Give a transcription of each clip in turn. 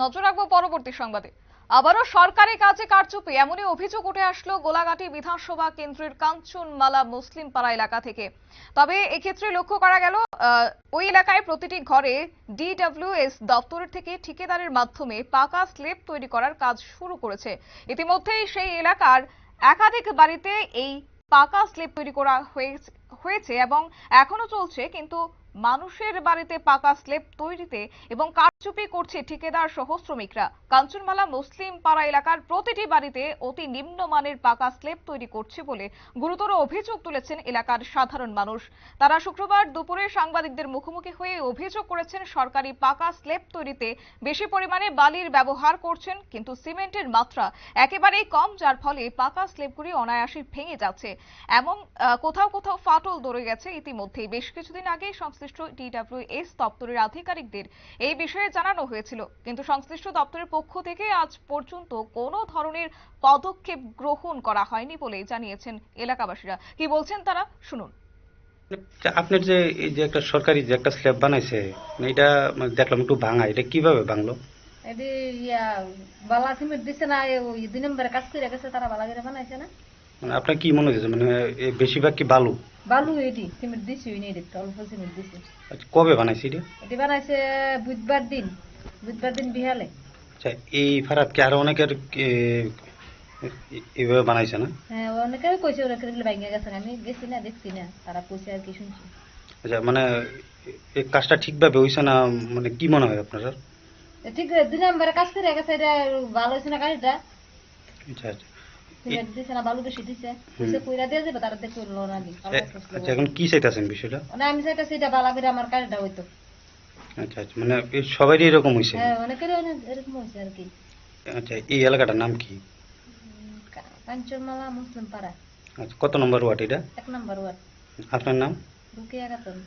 নজর রাখব পরবর্তী সংবাদে। আবারও সরকারি কাজে কারচুপি, এমনই অভিযোগ উঠে আসলো গোলাঘাটি বিধানসভা কেন্দ্রের কাঞ্চনমালা মুসলিম পাড়া এলাকা থেকে। তবে এক্ষেত্রে লক্ষ্য করা গেল ওই এলাকায় প্রতিটি ঘরে ডিডব্লিউএস দপ্তরের থেকে ঠিকাদারের মাধ্যমে পাকা স্লেব তৈরি করার কাজ শুরু করেছে। ইতিমধ্যেই সেই এলাকার একাধিক বাড়িতে এই পাকা স্লেব তৈরি করা হয়েছে এবং এখনও চলছে, কিন্তু মানুষের বাড়িতে পাকা স্লেব তৈরিতে এবং কারচুপি করছে ঠিকাদার সহ শ্রমিকরা। কাঞ্চনমালা মুসলিম পাড়া এলাকার প্রতিটি বাড়িতে অতি নিম্নমানের পাকা স্লেব তৈরি করছে বলে গুরুতর অভিযোগ তুলেছেন এলাকার সাধারণ মানুষ। তারা শুক্রবার দুপুরে সাংবাদিকদের মুখোমুখি হয়ে অভিযোগ করেছেন, সরকারি পাকা স্লেব তৈরিতে বেশি পরিমাণে বালির ব্যবহার করছেন, কিন্তু সিমেন্টের মাত্রা একেবারেই কম, যার ফলে পাকা স্লেবগুলি অনায়াসে ভেঙে যাচ্ছে। এমন কোথাও কোথাও ফাটল ধরে গেছে ইতিমধ্যেই। বেশ কিছুদিন আগেই সংশ্লিষ্ট ডিডব্লিউএস দপ্তরের আধিকারিকদের এই বিষয়ে জানানো হয়েছিল। কিন্তু সংশ্লিষ্ট দপ্তরের পক্ষ থেকে আজ পর্যন্ত কোনো ধরনের পদক্ষেপ গ্রহণ করা হয়নি বলে জানিয়েছেন এলাকাবাসীরা। কি বলছেন তারা? শুনুন। আপনার যে এই যে একটা সরকারি যে একটা স্ল্যাব বানাইছে এটা মানে দেখলাম একটু ভাঙা এটা কীভাবে ভাঙলো? এটি ইয়া বালা সিমেন্ট দিছে না ওই দুই নম্বরে কাজ করে গেছে তারা বালা করে বানাইছে না। মানে আপনার কি মনে হয়েছে মানে বেশিরভাগ কি বালু? বালু এটি সিমেন্ট দিছি ওই নিয়ে অল্প সিমেন্ট দিছি। আচ্ছা, কবে বানাইছে এটা? এটি বানাইছে বুধবার দিন বুধবার দিন বিহালে। আচ্ছা এই ফারাত কি আরও অনেকের এ, এইভাবে বানাইছে না? হ্যাঁ অনেকে কইছে ওরা কেটে ভাঙে গেছে আমি গেছি না দেখছি না তারা কইছে আর কি শুনছি। আচ্ছা মানে এই কাজটা ঠিকভাবে হইছে না মানে কি মনে হয় আপনার? ঠিক দুই নম্বরে কাজ করে গেছে এটা ভালো হয়েছে না কাজটা। আচ্ছা আচ্ছা। আচ্ছা এখন কি চাইতেছেন বিষয়টা? মানে আমি চাইতেছি এটা বালা করে আমার কাজটা হইতো। আচ্ছা আচ্ছা মানে সবারই এরকম হইছে? হ্যাঁ অনেকেরই অনেক এরকম হয়েছে আর কি। আচ্ছা এই এলাকাটার নাম কি? মুসলিম পাড়া। আচ্ছা কত নম্বর ওয়ার্ড এটা? এক নম্বর ওয়ার্ড। আপনার নাম? রুকিয়া খাতুন।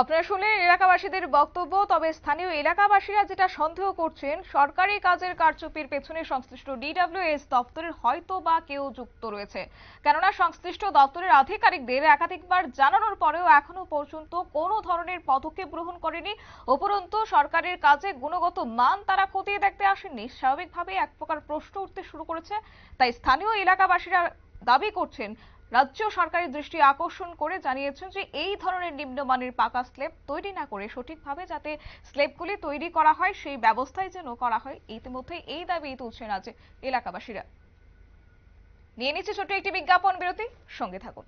আপনারা শুনলেন এলাকাবাসীদের বক্তব্য, তবে স্থানীয় এলাকাবাসীরা যেটা সন্দেহ করছেন, সরকারি কাজের কারচুপির পেছনে সংশ্লিষ্ট ডিডব্লিউএস দপ্তরের হয়তো বা কেউ যুক্ত রয়েছে। কেননা, সংশ্লিষ্ট দপ্তরের আধিকারিকদের একাধিকবার জানানোর পরেও এখনও পর্যন্ত কোনো ধরনের পদক্ষেপ গ্রহণ করেনি। উপরন্তু, সরকারের কাজে গুণগত মান তারা খতিয়ে দেখতে আসেননি। স্বাভাবিকভাবে এক প্রকার প্রশ্ন উঠতে শুরু করেছে। তাই স্থানীয় এলাকাবাসীরা দাবি করছেন রাজ্য সরকারের দৃষ্টি আকর্ষণ করে জানিয়েছেন যে এই ধরনের নিম্নমানের পাকা স্লেব তৈরি না করে সঠিকভাবে যাতে স্লেবগুলি তৈরি করা হয়, সেই ব্যবস্থাই যেন করা হয়। ইতিমধ্যে এই দাবি তুলছেন আজ এলাকাবাসীরা। নিয়ে নিচ্ছে ছোট্ট একটি বিজ্ঞাপন বিরতি। সঙ্গে থাকুন।